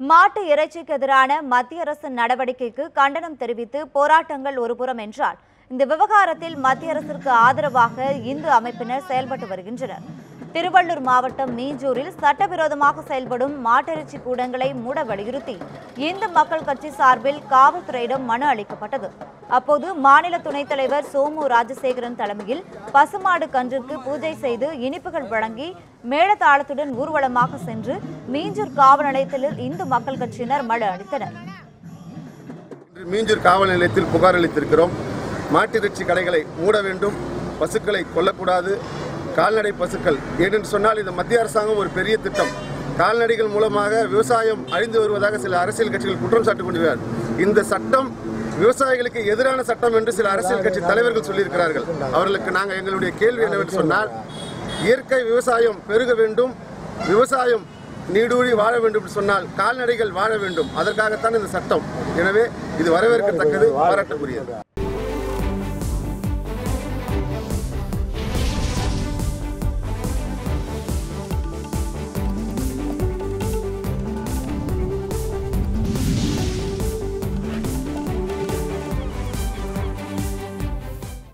மாட்டு இறைச்சிக்கு எதிரான மத்திய அரசின் நடவடிக்கைக்கு கண்டனம் தெரிவித்து போராட்டங்கள் ஒருபுறம் என்றால் இந்த விவகாரத்தில் மத்திய அரசிற்கு ஆதரவாக இந்து அமைப்பினர் செயல்பட்டு வருகின்றனர். திருவள்ளூர் மாவட்டம் மீஞ்சூரில் சட்டவிரோதமாக செயல்படும் மாட்டிறைச்சி கூடங்களை மூட வலியுறுத்தி இந்து மக்கள் கட்சி சார்பில் காவல்துறையிடம் மனு அளிக்கப்பட்டது. அப்போது மாநில துணைத் தலைவர் சோமு ராஜசேகரன் தலைமையில் பசுமாடு கன்றுக்கு பூஜை செய்து இனிப்புகள் வழங்கி மேளதாளத்துடன் ஊர்வலமாக சென்று மீஞ்சூர் காவல் நிலையத்தில் இந்து மக்கள் கட்சியினர் மழை அளித்தனர். மீஞ்சூர் காவல் நிலையத்தில் புகார் அளித்திருக்கிறோம். மாட்டிறைச்சி கடைகளை மூட வேண்டும். பசுக்களை கொல்லக்கூடாது. கால்நடை பசுக்கள் ஏனென்று சொன்னால் இந்த மத்திய அரசாங்கம் ஒரு பெரிய திட்டம். கால்நடைகள் மூலமாக விவசாயம் அழிந்து வருவதாக சில அரசியல் கட்சிகள் குற்றம் சாட்டு கொண்டிருக்கிறார் இந்த சட்டம் விவசாயிகளுக்கு எதிரான சட்டம் என்று சில அரசியல் கட்சி தலைவர்கள் சொல்லியிருக்கிறார்கள். அவர்களுக்கு நாங்கள் எங்களுடைய கேள்வி என்னவென்று சொன்னால் இயற்கை விவசாயம் பெருக வேண்டும் விவசாயம் நீடூழி வாழ வேண்டும் என்று சொன்னால் கால்நடைகள் வாழ வேண்டும். அதற்காகத்தான் இந்த சட்டம். எனவே இது வரவேற்கத்தக்கது பாராட்டக்கூடியது.